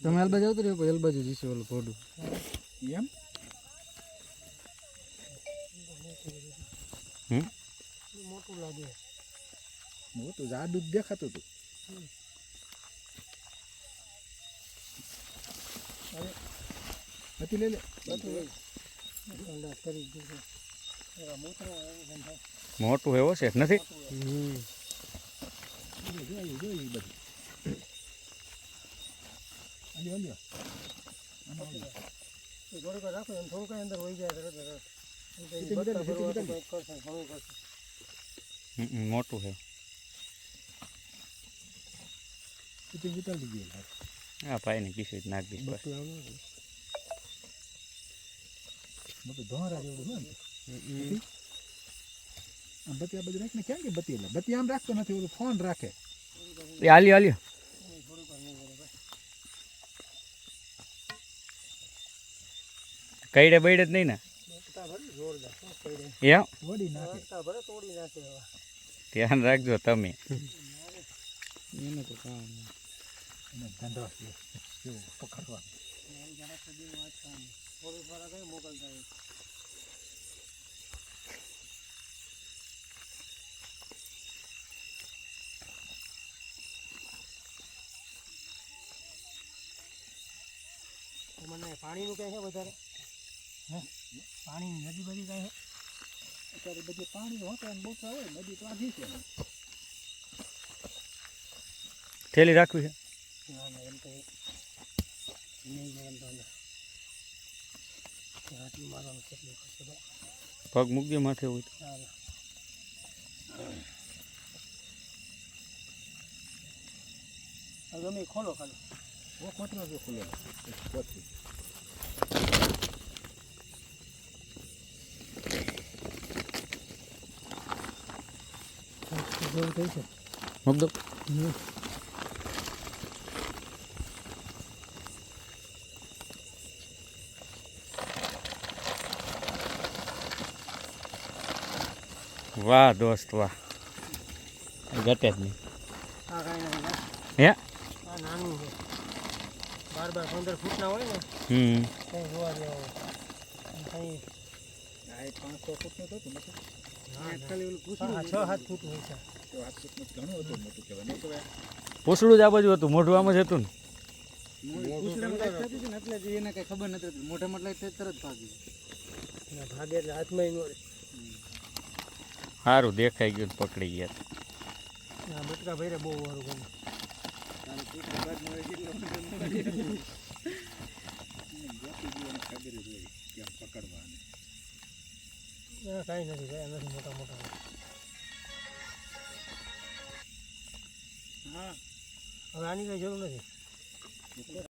તમે હાલ બાજુ આવતો રહ્યો પછી હાલ બાજુ જઈશું ઓલું ફોડું. એમ? હમ? મોટું લાગે મોટું જાડું જ દેખાતું હતું. હતી લે લે. મોટું એવો છે નથી? જોયું બધું અલ્યો અલ્યો એ થોડીક વાર રાખો એમ થોડુંક કઈ અંદર વહી જાય તરત તરત. એમ તો એ હિતી બચકા હિતી ભરવા તો હિતી કંઈક કરશે, ઘણું કરશે. હમ, મોટું છે એ તો ઉતારી દીધી આ ભાઈને કીશું નાખ દઈશ બસ મોટું ધોરા જેવડું હોય ને આમ બત્તી આ બધું રાખીને કેમ કે બત્તી એટલે બત્તી આમ રાખતો નથી ઓલું ફોન રાખે એ હાલ્યો હાલ્યો કઈડે બઈડે જ નહીં ને. ધ્યાન રાખજો તમે. મને પાણીનું કઈ છે વધારે? હે? પાણીની નદી બધી કઈ છે અત્યારે બધી પાણી હોતા ને બોતા હોય નદી તો આધી છે. થેલી રાખવી છે? ના ના એમ તો નહીં જાય એમ તો અંદર હાથી મારવાનું કેટલું ખર્ચો તો પગ મૂકજો માથે હોય તો. ના ના. હવે ગમે એ ખોલો ખાલી. ઓ કોતરો જેવું થઈ છે. મૂક દો વાહ દોસ્ત વાહ. ઘટે જ નહીં. કાંઈ હે? નાનું છે. બાર બાર પંદર ફૂટના હોય ને હમ. કઈ જોવા જેવા એક પાંચસો ફૂટનું તો હતું ખાલી ઓલું પૂછડું છ સાત ફૂટ હોય છે. ફૂટનું જ આ બાજુ હતું, મોઢું આમ જ હતું ને. ને એટલે ખબર નથી મોઢામાં થઈ તરત ભાગી ભાગે એટલે હાથમાં નો સારું દેખાઈ ગયું પકડી ગયા. આ બટકા ભરે બહુ સારું કાંઈ ભાઈ નથી મોટા મોટા હવે આની કઈ જરૂર નથી.